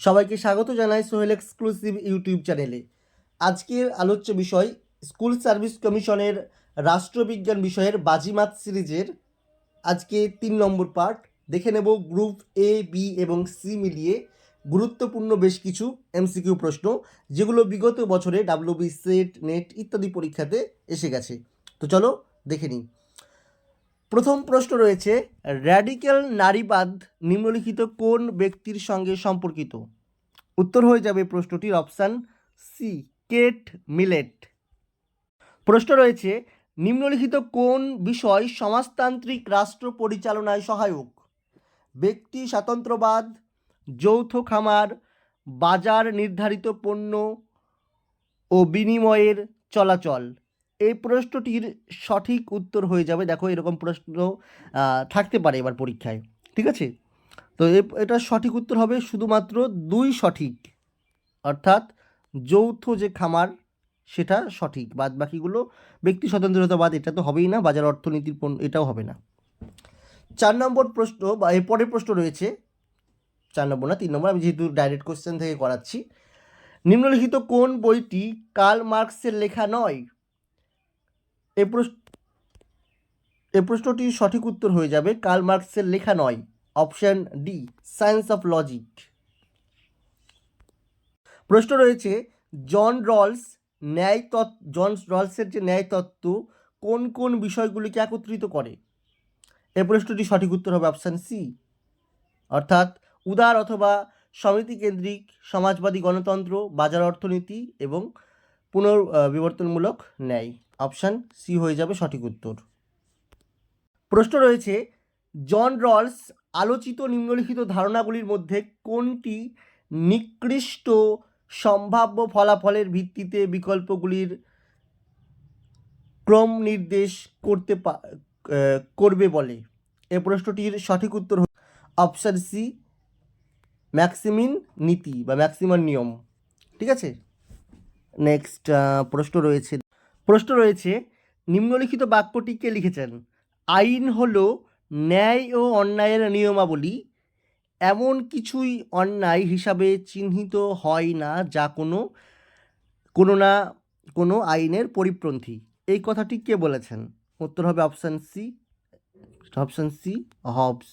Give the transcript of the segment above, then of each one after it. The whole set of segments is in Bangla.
সবাইকে স্বাগত জানাই সোহেল এক্সক্লুসিভ ইউটিউব চ্যানেলে। আজকের আলোচ্য বিষয়, স্কুল সার্ভিস কমিশনের রাষ্ট্রবিজ্ঞান বিষয়ের বাজিমাত সিরিজের আজকে তিন নম্বর পার্ট। দেখে নেব গ্রুপ এ বি এবং সি মিলিয়ে গুরুত্বপূর্ণ বেশ কিছু এমসিকিউ প্রশ্ন, যেগুলো বিগত বছরে ডাব্লিউবি সেট নেট ইত্যাদি পরীক্ষাতে এসে গেছে। তো চলো দেখে নিই। প্রথম প্রশ্ন রয়েছে র্যাডিক্যাল নারীবাদ নিম্নলিখিত কোন ব্যক্তির সঙ্গে সম্পর্কিত? উত্তর হয়ে যাবে প্রশ্নটির অপশান সি কেট মিলেট। প্রশ্ন রয়েছে, নিম্নলিখিত কোন বিষয় সমাজতান্ত্রিক রাষ্ট্র পরিচালনায় সহায়ক? ব্যক্তি স্বাতন্ত্র্যবাদ, যৌথ খামার, বাজার নির্ধারিত পণ্য ও বিনিময়ের চলাচল। এই প্রশ্নটির সঠিক উত্তর হয়ে যাবে। দেখো, এরকম প্রশ্ন থাকতে পারে এবার পরীক্ষায়। ঠিক আছে? তো এ- এটার সঠিক উত্তর হবে শুধুমাত্র দুই সঠিক। অর্থাৎ যৌথ যে খামার, সেটা সঠিক। বাদ বাকিগুলো ব্যক্তি স্বতন্ত্রতাবাদ, এটা তো হবেই না। বাজার অর্থনীতির পণ্য এটাও হবে না। চার নম্বর প্রশ্ন বা এর পরের প্রশ্ন রয়েছে। চার নম্বর না, তিন নম্বর। আমি যেহেতু ডাইরেক্ট কোশ্চেন থেকে করাচ্ছি। নিম্নলিখিত কোন বইটি কার্ল মার্কসের লেখা নয়? এই প্রশ্ন এই প্রশ্নটির সঠিক উত্তর হয়ে যাবে কার্ল মার্কসের লেখা নয় option D science of logic. প্রশ্ন রয়েছে জন রলস ন্যায় তত্ত্ব জন রলসের যে ন্যায় তত্ত্ব কোন কোন বিষয়গুলিকে একত্রিত করে? এই প্রশ্নটি সঠিক উত্তর হবে অপশান সি। অর্থাৎ উদার অথবা সমিতি কেন্দ্রিক সমাজবাদী গণতন্ত্র বাজার অর্থনীতি এবং পুনর আহ, বিবর্তনমূলক ন্যায়। অপশান সি হয়ে যাবে সঠিক উত্তর। প্রশ্ন রয়েছে, জন রলস আলোচিত নিম্নলিখিত ধারণাগুলির মধ্যে কোনটি নিকৃষ্ট সম্ভাব্য ফলাফলের ভিত্তিতে বিকল্পগুলির ক্রম নির্দেশ করতে করবে বলে? এ প্রশ্নটির সঠিক উত্তর অপশান সি, ম্যাক্সিমিন নীতি বা ম্যাক্সিমাম নিয়ম। ঠিক আছে? নেক্সট প্রশ্ন রয়েছে। প্রশ্ন রয়েছে, নিম্নলিখিত বাক্যটি কে লিখেছেন? আইন হল ন্যায় ও অন্যায়ের নিয়মাবলী। এমন কিছুই অন্যায় হিসাবে চিহ্নিত হয় না যা কোনো কোনো না কোনো আইনের পরিপন্থী। এই কথাটি কে বলেছেন? উত্তর হবে option C. Option C, Hobbes.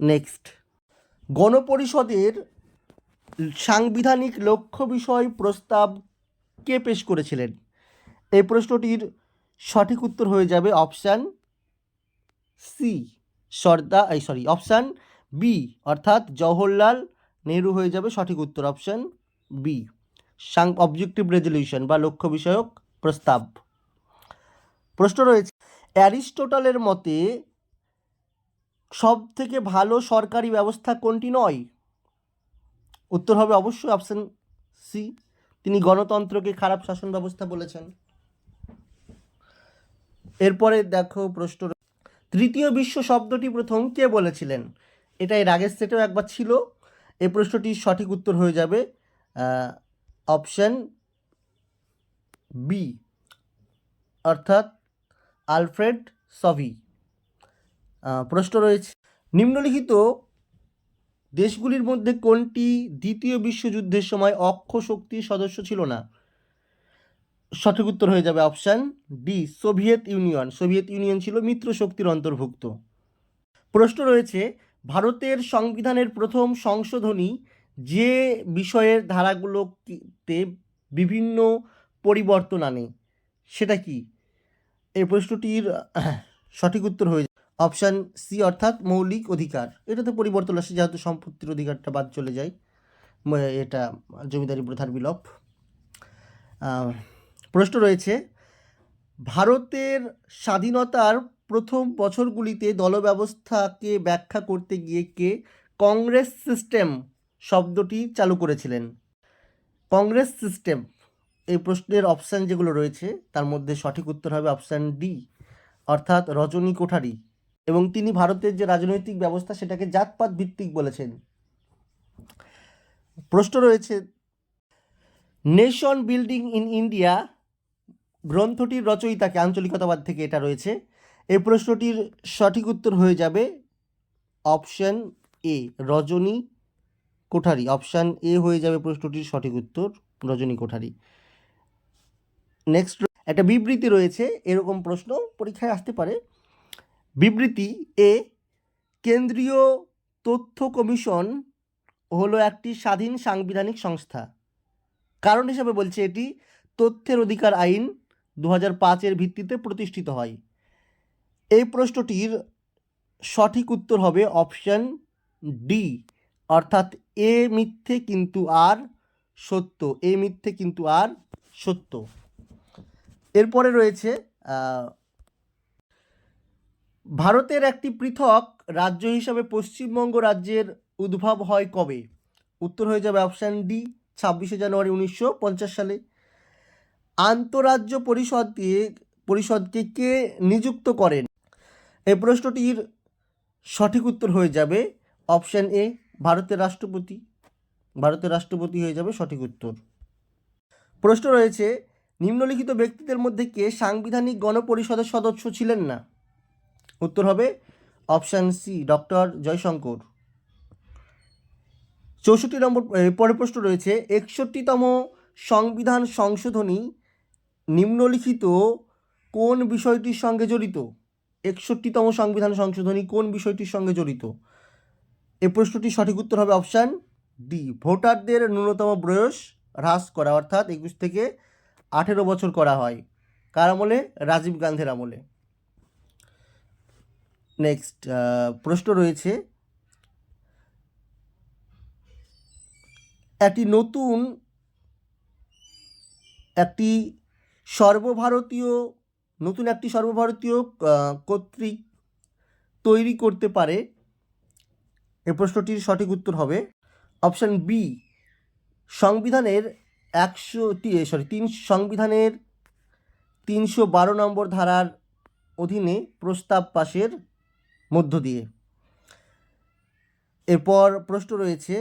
Next. গণপরিষদের সাংবিধানিক লক্ষ্য বিষয় প্রস্তাব কে পেশ করেছিলেন? এই প্রশ্নটির সঠিক উত্তর হয়ে যাবে অপশান সি, সর্দা, এই সরি, অপশান বি, অর্থাৎ জওহরলাল নেহরু হয়ে যাবে সঠিক উত্তর, অপশান বি, সাং অবজেক্টিভ রেজলিউশন বা লক্ষ্য বিষয়ক প্রস্তাব। প্রশ্ন রয়েছে, অ্যারিস্টোটলের মতে সব থেকে ভালো সরকারি ব্যবস্থা কোনটি নয়? উত্তর হবে অবশ্যই অপশান সি। তিনি গণতন্ত্রকে খারাপ শাসন ব্যবস্থা বলেছেন। এরপরে দেখো প্রশ্ন তৃতীয় বিশ্ব শব্দটি প্রথম কে বলেছিলেন? এটা এর আগের সেটেও একবার ছিল। এই প্রশ্নটির সঠিক উত্তর হয়ে যাবে অপশন বি অর্থাৎ আলফ্রেড সভি। প্রশ্ন রয়েছে, নিম্নলিখিত দেশগুলির মধ্যে কোনটি দ্বিতীয় বিশ্বযুদ্ধের সময় অক্ষ শক্তির সদস্য ছিল না? সঠিক উত্তর হয়ে যাবে option D, Soviet Union. Soviet Union ছিল মিত্র শক্তির অন্তর্ভুক্ত। প্রশ্ন রয়েছে, ভারতের সংবিধানের প্রথম সংশোধনী যে বিষয়ের ধারাগুলোতে বিভিন্ন পরিবর্তন আনে, সেটা কি? এই প্রশ্নটির সঠিক উত্তর হয়ে অপশান সি, অর্থাৎ মৌলিক অধিকার। এটাতে পরিবর্তন আসে যেহেতু সম্পত্তির অধিকারটা বাদ চলে যায়। এটা জমিদারি প্রথার বিলোপ। প্রশ্ন রয়েছে, ভারতের স্বাধীনতার প্রথম বছরগুলিতে দলব্যবস্থাকে ব্যাখ্যা করতে গিয়ে কে কংগ্রেস সিস্টেম শব্দটি চালু করেছিলেন? কংগ্রেস সিস্টেম, এই প্রশ্নের অপশান যেগুলো রয়েছে, তার মধ্যে সঠিক উত্তর হবে অপশান ডি, অর্থাৎ রজনী কোঠারি। এবং তিনি ভারতের যে রাজনৈতিক ব্যবস্থা, সেটাকে জাতপাত ভিত্তিক বলেছেন। প্রশ্ন রয়েছে, নেশন বিল্ডিং ইন ইন্ডিয়া গ্রন্থটির রচয়িতাকে আঞ্চলিকতাবাদ থেকে এটা রয়েছে। এই প্রশ্নটির সঠিক উত্তর হয়ে যাবে option A, Rajni Kothari. Option A হয়ে যাবে প্রশ্নটির সঠিক উত্তর, রজনী কোঠারি। নেক্সট একটা বিবৃতি রয়েছে, এরকম প্রশ্ন পরীক্ষায় আসতে পারে। বিবৃতি এ, কেন্দ্রীয় তথ্য কমিশন হলো একটি স্বাধীন সাংবিধানিক সংস্থা। কারণ হিসেবে বলছে এটি তথ্যের অধিকার আইন দু পাঁচের ভিত্তিতে প্রতিষ্ঠিত হয়। এই প্রশ্নটির সঠিক উত্তর হবে অপশান ডি, অর্থাৎ এ মিথ্যে কিন্তু আর সত্য, এ মিথ্যে কিন্তু আর সত্য। এরপরে রয়েছে ভারতের একটি পৃথক রাজ্য হিসাবে পশ্চিমবঙ্গ রাজ্যের উদ্ভব হয় কবে? উত্তর হয়ে যাবে অপশান ডি, ছাব্বিশে জানুয়ারি উনিশশো পঞ্চাশ সালে। আন্তরাজ্য পরিষদ দিয়ে পরিষদকে কে নিযুক্ত করেন? এই প্রশ্নটির সঠিক উত্তর হয়ে যাবে অপশান এ ভারতের রাষ্ট্রপতি। ভারতের রাষ্ট্রপতি হয়ে যাবে সঠিক উত্তর। প্রশ্ন রয়েছে নিম্নলিখিত ব্যক্তিদের মধ্যে কে সাংবিধানিক গণপরিষদের সদস্য ছিলেন না? উত্তর হবে অপশান সি ডক্টর জয়শঙ্কর। চৌষট্টি নম্বর এ, পরের প্রশ্ন রয়েছে একষট্টিতম সংবিধান সংশোধনী নিম্নলিখিত কোন বিষয়টির সঙ্গে জড়িত? একষট্টিতম সংবিধান সংশোধনী কোন বিষয়টির সঙ্গে জড়িত? এ প্রশ্নটির সঠিক উত্তর হবে অপশান ডি, ভোটারদের ন্যূনতম বয়স হ্রাস করা, অর্থাৎ একুশ থেকে আঠেরো বছর করা হয়। কার আমলে? রাজীব গান্ধীর আমলে। নেক্সট প্রশ্ন রয়েছে। একটি নতুন, একটি সর্বভারতীয়, নতুন একটি সর্বভারতীয় কর্তৃক তৈরি করতে পারে। এ প্রশ্নটির সঠিক উত্তর হবে অপশান বি সংবিধানের একশো সরি তিন সংবিধানের তিনশো বারো নম্বর ধারার অধীনে প্রস্তাব পাশের মধ্য দিয়ে। এরপর প্রশ্ন রয়েছে,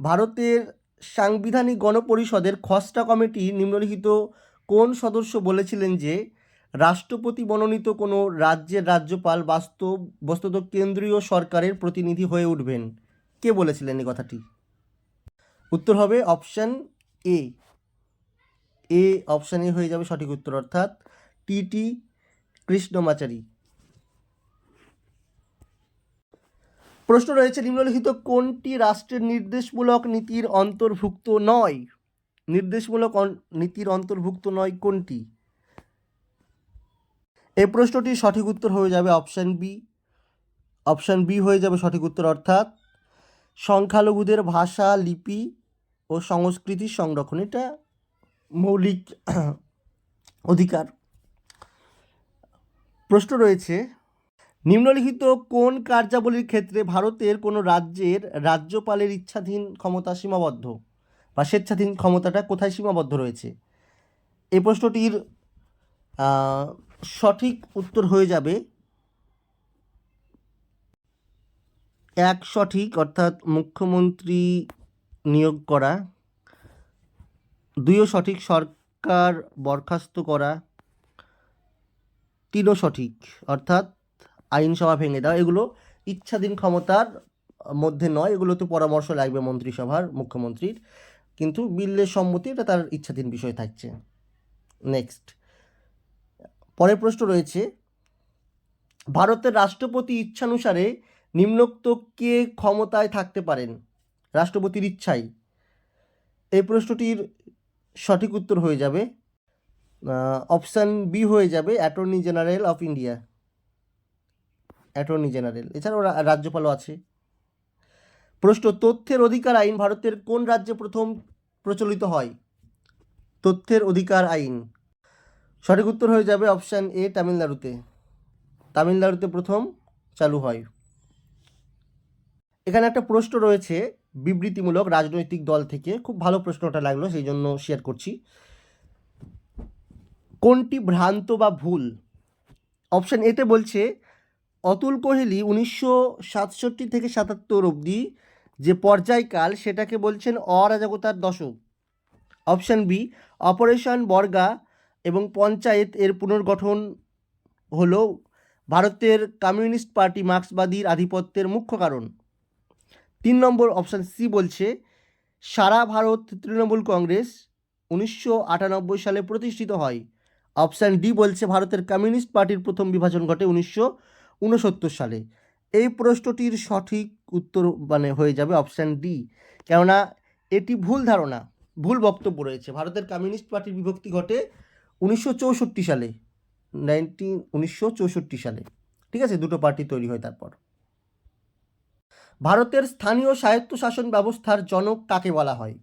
ভারতের সাংবিধানিক গণপরিষদের খসড়া কমিটি নিম্নলিখিত কোন সদস্য বলেছিলেন যে রাষ্ট্রপতি মনোনীত কোনো রাজ্যের রাজ্যপাল বাস্তব, বস্তুত কেন্দ্রীয় সরকারের প্রতিনিধি হয়ে উঠবেন? কে বলেছিলেন এই কথাটি? উত্তর হবে অপশান এ। এ অপশান হয়ে যাবে সঠিক উত্তর, অর্থাৎ টি টি কৃষ্ণমাচারী। প্রশ্ন রয়েছে, নিম্নলিখিত কোনটি রাষ্ট্রের নির্দেশমূলক নীতির অন্তর্ভুক্ত নয়? নির্দেশমূলক নীতির অন্তর্ভুক্ত নয় কোনটি? এই প্রশ্নটির সঠিক উত্তর হয়ে যাবে অপশান বি। অপশান বি হয়ে যাবে সঠিক উত্তর, অর্থাৎ সংখ্যালঘুদের ভাষা, লিপি ও সংস্কৃতির সংরক্ষণ, এটা মৌলিক অধিকার। প্রশ্ন রয়েছে, নিম্নলিখিত কোন কার্যাবলীর ক্ষেত্রে ভারতের কোনো রাজ্যের রাজ্যপালের ইচ্ছাধীন ক্ষমতা সীমাবদ্ধ? বা স্বেচ্ছাধীন ক্ষমতাটা কোথায় সীমাবদ্ধ রয়েছে? এই প্রশ্নটির সঠিক উত্তর হয়ে যাবে এক সঠিক, অর্থাৎ মুখ্যমন্ত্রী নিয়োগ করা, দুইও সঠিক, সরকার বরখাস্ত করা, তিনও সঠিক, অর্থাৎ আইনসভা ভেঙে দেওয়া, এগুলো ইচ্ছাধীন ক্ষমতার মধ্যে নয় এগুলো তো পরামর্শ লাগবে মন্ত্রিসভার, মুখ্যমন্ত্রীর। কিন্তু বিলের সম্মতি এটা তার ইচ্ছাধীন বিষয় থাকছে। নেক্সট পরের প্রশ্ন রয়েছে, ভারতের রাষ্ট্রপতি ইচ্ছানুসারে নিম্নোক্ত কে ক্ষমতায় থাকতে পারেন? রাষ্ট্রপতির ইচ্ছাই এই প্রশ্নটির সঠিক উত্তর হয়ে যাবে অপশান বি হয়ে যাবে, attorney general of India. Attorney general, এছাড়াও রাজ্যপালও আছে। প্রশ্ন, তথ্যের অধিকার আইন ভারতের কোন রাজ্যে প্রথম প্রচলিত হয়। তথ্যের অধিকার আইন। সঠিক উত্তর হয়ে যাবে অপশান এ, তামিলনাড়ুতে। তামিলনাড়ুতে প্রথম, চালু হয়। এখানে একটা প্রশ্ন রয়েছে বিবৃতিমূলক রাজনৈতিক দল থেকে। খুব ভালো প্রশ্নটা লাগল, সেই জন্য শেয়ার করছি। কোনটি ভ্রান্ত বা ভুল? অপশান এতে বলছে, অতুল কোহলি উনিশশো সাতষট্টি থেকে সাতাত্তর অবধি যে পর্যায়কাল সেটাকে বলছেন অরাজকতার দশক। অপশান বি, অপারেশন বর্গা এবং পঞ্চায়েত এর পুনর্গঠন হলো ভারতের কমিউনিস্ট পার্টি মার্ক্সবাদীর আধিপত্যের মুখ্য কারণ। তিন নম্বর অপশান সি বলছে, সারা ভারত তৃণমূল কংগ্রেস উনিশশো আটানব্বই সালে প্রতিষ্ঠিত হয়। অপশান ডি বলছে, ভারতের কমিউনিস্ট পার্টির প্রথম বিভাজন ঘটে উনিশশো উনসত্তর সালে। এই প্রশ্নটির সঠিক উত্তর মানে হয়ে যাবে অপশান ডি। কেননা এটি ভুল ধারণা, ভুল বক্তব্য রয়েছে। ভারতের কমিউনিস্ট পার্টির বিভক্তি ঘটে উনিশশো চৌষট্টি সালে নাইনটিন উনিশশো চৌষট্টি সালে। ঠিক আছে? দুটো পার্টি তৈরি হয় তারপর। ভারতের স্থানীয় স্বায়ত্তশাসন ব্যবস্থার জনক কাকে বলা হয়?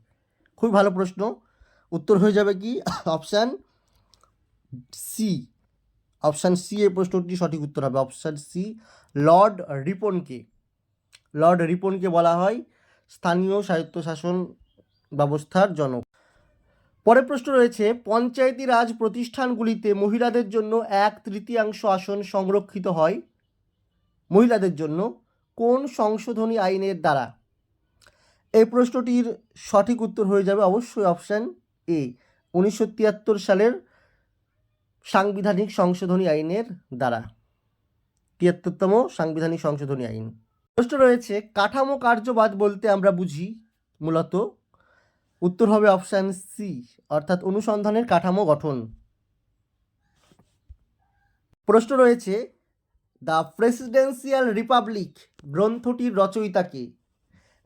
খুবই ভালো প্রশ্ন। উত্তর হয়ে যাবে কি? Option C. অপশান সি এই প্রশ্নটি সঠিক উত্তর হবে অপশান সি, লর্ড রিপনকে। লর্ড রিপনকে বলা হয় স্থানীয় স্বায়ত্তশাসন ব্যবস্থার জনক। পরের প্রশ্ন রয়েছে, পঞ্চায়েতি রাজ প্রতিষ্ঠানগুলিতে মহিলাদের জন্য এক তৃতীয়াংশ আসন সংরক্ষিত হয়। মহিলাদের জন্য কোন সংশোধনী আইনের দ্বারা? এই প্রশ্নটির সঠিক উত্তর হয়ে যাবে অবশ্যই অপশান এ। উনিশশো তিয়াত্তর সালের সাংবিধানিক সংশোধনী আইনের দ্বারা। তিয়াত্তরতম সাংবিধানিক সংশোধনী আইন। প্রশ্ন রয়েছে, কাঠামো কার্যবাদ বলতে আমরা বুঝি মূলত উত্তর হবে অপশান সি অর্থাৎ অনুসন্ধানের কাঠামো গঠন। প্রশ্ন রয়েছে, দ্য প্রেসিডেন্সিয়াল রিপাবলিক গ্রন্থটির রচয়িতাকে,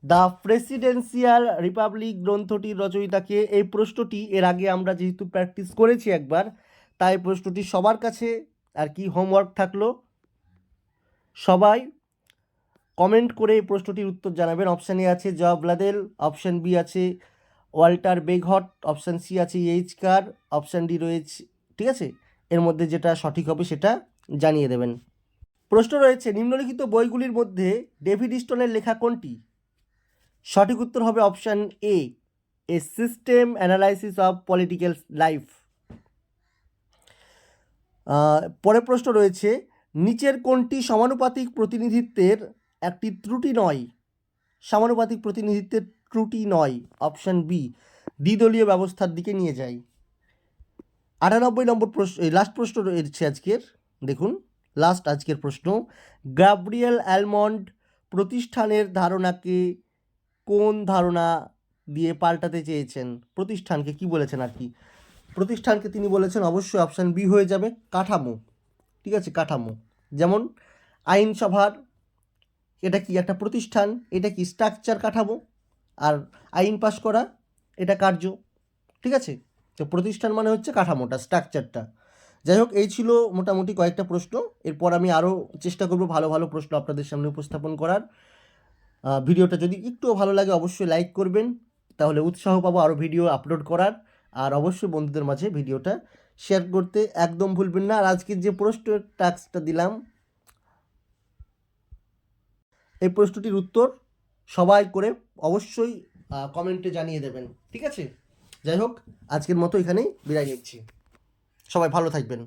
দ্য প্রেসিডেন্সিয়াল রিপাবলিক গ্রন্থটির রচয়িতাকে এই প্রশ্নটি এর আগে আমরা যেহেতু প্র্যাকটিস করেছি একবার তাই প্রশ্নটি সবার কাছে, আর কি হোমওয়ার্ক থাকল? সবাই কমেন্ট করে এই প্রশ্নটির উত্তর জানাবেন। অপশান এ আছে জব লাদেল অপশান বি আছে ওয়াল্টার বেঘট অপশান সি আছে এইচ কার অপশান ডি রয়েছে, ঠিক আছে? এর মধ্যে যেটা সঠিক হবে সেটা জানিয়ে দেবেন। প্রশ্ন রয়েছে, নিম্নলিখিত বইগুলির মধ্যে ডেভিড স্টোনের লেখা কোনটি? সঠিক উত্তর হবে option A A system analysis of political life পরের প্রশ্ন রয়েছে, নিচের কোনটি সমানুপাতিক প্রতিনিধিত্বের একটি ত্রুটি নয়? সমানুপাতিক প্রতিনিধিত্বের ত্রুটি নয়, অপশান বি, দ্বিদলীয় ব্যবস্থার দিকে নিয়ে যায় আটানব্বই নম্বর প্রশ্ন লাস্ট প্রশ্ন রয়েছে আজকের, দেখুন লাস্ট আজকের প্রশ্ন, গ্যাব্রিয়েল অ্যালমন্ড প্রতিষ্ঠানের ধারণাকে কোন ধারণা দিয়ে পাল্টাতে চেয়েছেন? প্রতিষ্ঠানকে কি বলেছেন আর কি? প্রতিষ্ঠানকে তিনি বলেছেন, অবশ্যই অপশান বি হয়ে যাবে, কাঠামো। ঠিক আছে, কাঠামো। যেমন আইনসভার, এটা কি একটা প্রতিষ্ঠান? এটা কি স্ট্রাকচার কাঠামো? আর আইন পাশ করা, এটা কার্য? ঠিক আছে? তো প্রতিষ্ঠান মানে হচ্ছে কাঠামোটা স্ট্রাকচারটা যাই হোক, এই ছিল মোটামুটি কয়েকটা প্রশ্ন। এরপর আমি আরও চেষ্টা করব ভালো ভালো প্রশ্ন আপনাদের সামনে উপস্থাপন করার। ভিডিওটা যদি একটুও ভালো লাগে, অবশ্যই লাইক করবেন। তাহলে উৎসাহ পাবো আরও ভিডিও আপলোড করার। আর অবশ্যই বন্ধুদের মাঝে ভিডিওটা শেয়ার করতে একদম ভুলবেন না। আর আজকের যে প্রশ্ন টাস্কটা দিলাম, এই প্রশ্নটির উত্তর সবাই করে অবশ্যই কমেন্টে জানিয়ে দেবেন, ঠিক আছে? যাই হোক, আজকের মতো এখানেই বিদায় নিচ্ছি। সবাই ভালো থাকবেন।